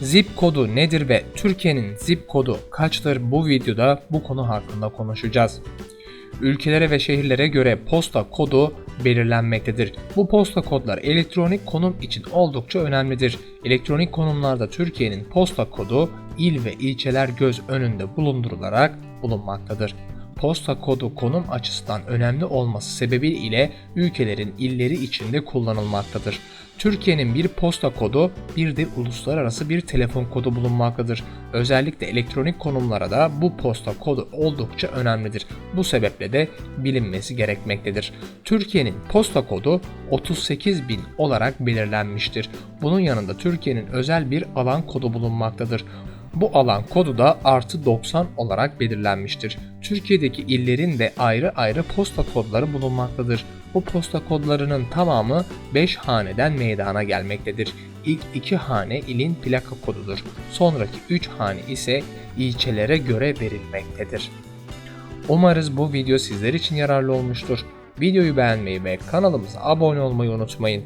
Zip kodu nedir ve Türkiye'nin zip kodu kaçtır bu videoda bu konu hakkında konuşacağız. Ülkelere ve şehirlere göre posta kodu belirlenmektedir. Bu posta kodlar elektronik konum için oldukça önemlidir. Elektronik konumlarda Türkiye'nin posta kodu il ve ilçeler göz önünde bulundurularak bulunmaktadır. Posta kodu konum açısından önemli olması sebebiyle ülkelerin illeri içinde kullanılmaktadır. Türkiye'nin bir posta kodu bir de uluslararası bir telefon kodu bulunmaktadır. Özellikle elektronik konumlara da bu posta kodu oldukça önemlidir. Bu sebeple de bilinmesi gerekmektedir. Türkiye'nin posta kodu 38.000 olarak belirlenmiştir. Bunun yanında Türkiye'nin özel bir alan kodu bulunmaktadır. Bu alan kodu da artı 90 olarak belirlenmiştir. Türkiye'deki illerin de ayrı ayrı posta kodları bulunmaktadır. Bu posta kodlarının tamamı 5 haneden meydana gelmektedir. İlk 2 hane ilin plaka kodudur. Sonraki 3 hane ise ilçelere göre verilmektedir. Umarız bu video sizler için yararlı olmuştur. Videoyu beğenmeyi ve kanalımıza abone olmayı unutmayın.